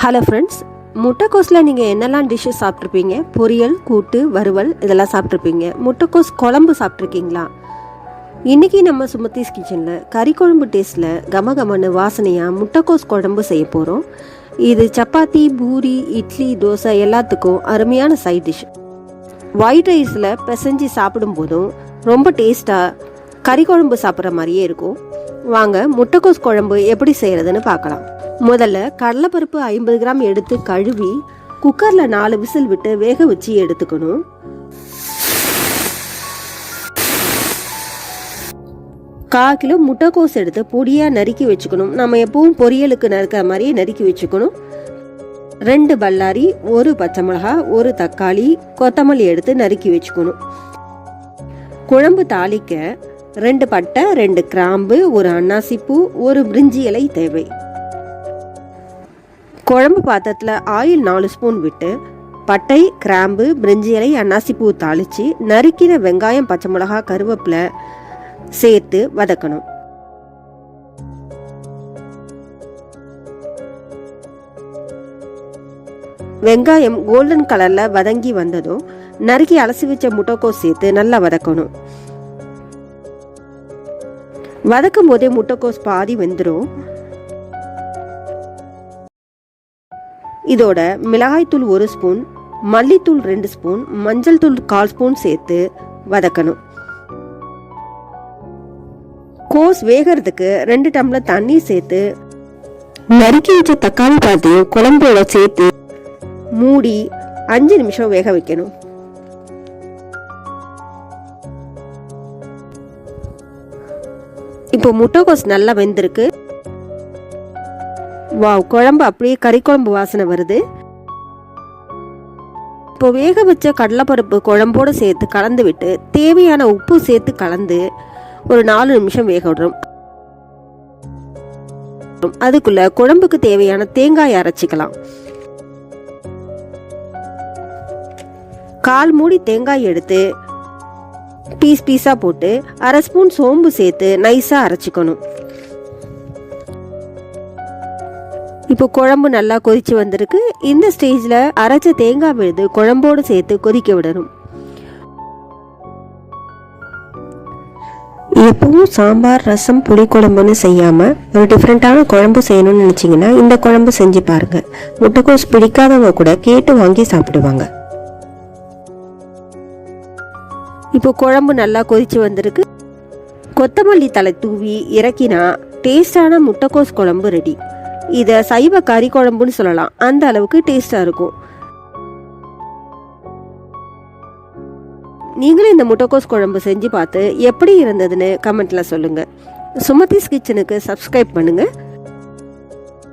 Hello friends முட்டைக்கோஸில் நீங்கள் என்னெல்லாம் dishes சாப்பிட்ருப்பீங்க பொரியல் கூட்டு வறுவல் இதெல்லாம் சாப்பிட்ருப்பீங்க முட்டைக்கோஸ் குழம்பு சாப்பிட்ருக்கீங்களா இன்றைக்கி நம்ம சுமத்திஸ் கிச்சனில் கறி குழம்பு டேஸ்ட்டில் கம கமன்னு வாசனையாக முட்டைக்கோஸ் குழம்பு செய்ய போகிறோம் இது சப்பாத்தி பூரி இட்லி தோசை எல்லாத்துக்கும் அருமையான சைட் டிஷ் ஒயிட் ரைஸில் பிசைஞ்சு சாப்பிடும்போதும் ரொம்ப டேஸ்ட்டாக கறி குழம்பு சாப்பிட்ற மாதிரியே இருக்கும். வாங்க முட்டைக்கோஸ் குழம்பு எப்படி செய்கிறதுன்னு பார்க்கலாம். முதல்ல கடலைப்பருப்பு ஐம்பது கிராம் எடுத்து கழுவி குக்கரில் நாலு விசில் விட்டு வேக வச்சு எடுத்துக்கணும். கால் கிலோ முட்டைக்கோஸ் எடுத்து பொடியாக நறுக்கி வச்சுக்கணும். நம்ம எப்பவும் பொரியலுக்கு நறுக்கிற மாதிரியே நறுக்கி வச்சுக்கணும். ரெண்டு பல்லாரி ஒரு பச்சை மிளகா ஒரு தக்காளி கொத்தமல்லி எடுத்து நறுக்கி வச்சுக்கணும். குழம்பு தாளிக்க ரெண்டு பட்டை ரெண்டு கிராம்பு ஒரு அன்னாசிப்பூ ஒரு பிரிஞ்சி இலை தேவை. குழம்பு பாத்திரத்தில் ஆயில் நாலு ஸ்பூன் விட்டு பட்டை கிராம்பு பிரிஞ்சி இலை அன்னாசிப்பூ தாளித்து நறுக்கின வெங்காயம் பச்சை மிளகா கருவேப்பிலை சேர்த்து வதக்கணும். வெங்காயம் கோல்டன் கலர்ல வதங்கி வந்ததும் நறுக்கி அலசி வச்ச முட்டைக்கோஸ் சேர்த்து நல்லா வதக்கணும். வதக்கும் போதே முட்டைக்கோஸ் பாதி வெந்துடும் இதோட மிளகாய்த்தூள் ஒரு ஸ்பூன் மல்லித்தூள் ரெண்டு ஸ்பூன் மஞ்சள் தூள் கால் ஸ்பூன் சேர்த்து வதக்கணும். கோஸ் வேகிறதுக்கு ரெண்டு டம்ளர் தண்ணி சேர்த்து நறுக்கி வச்ச தக்காளி பாத்தையும் குழம்போட சேர்த்து மூடி அஞ்சு நிமிஷம் வேக வைக்கணும். இப்போ முட்டைகோஸ் நல்லா வெந்திருக்கு. வாவ் குழம்பு அப்படியே கறி குழம்பு வாசனை வருது. இப்போ வேக வச்ச கடலைப்பருப்பு குழம்போடு சேர்த்து கலந்து விட்டு தேவையான உப்பு சேர்த்து கலந்து ஒரு நாலு நிமிஷம் வேக விடுறோம். அதுக்குள்ள குழம்புக்கு தேவையான தேங்காய் அரைச்சிக்கலாம். கால் மூடி தேங்காய் எடுத்து பீஸ் பீஸாக போட்டு அரை ஸ்பூன் சோம்பு சேர்த்து நைஸாக அரைச்சிக்கணும். இப்போ குழம்பு நல்லா கொதிச்சு வந்திருக்கு. இந்த ஸ்டேஜில் அரைச்ச தேங்காய் விழுது குழம்போடு சேர்த்து கொதிக்க விடணும். எப்பவும் சாம்பார் ரசம் புளி குழம்புன்னு செய்யாமல் ஒரு டிஃப்ரெண்ட்டான குழம்பு செய்யணும்னு நினச்சிங்கன்னா இந்த குழம்பு செஞ்சு பாருங்கள் முட்டைக்கோஸ் பிடிக்காதவங்க கூட கேட்டு வாங்கி சாப்பிடுவாங்க. இப்போ குழம்பு நல்லா கொதிச்சு வந்திருக்கு. கொத்தமல்லி தலை தூவி இறக்கினா டேஸ்டான முட்டைக்கோஸ் குழம்பு ரெடி இதை சைவ கறி குழம்புன்னு சொல்லலாம். அந்த அளவுக்கு டேஸ்டாக இருக்கும். நீங்களும் இந்த முட்டைக்கோஸ் குழம்பு செஞ்சு பார்த்து எப்படி இருந்ததுன்னு கமெண்ட்ல சொல்லுங்க. சுமதிஸ் கிச்சனுக்கு சப்ஸ்கிரைப் பண்ணுங்க.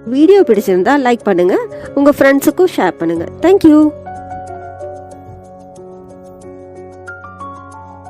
வீடியோ பிடிச்சிருந்தா லைக் பண்ணுங்க. உங்க ஃப்ரெண்ட்ஸுக்கும் ஷேர் பண்ணுங்க. தேங்க்யூ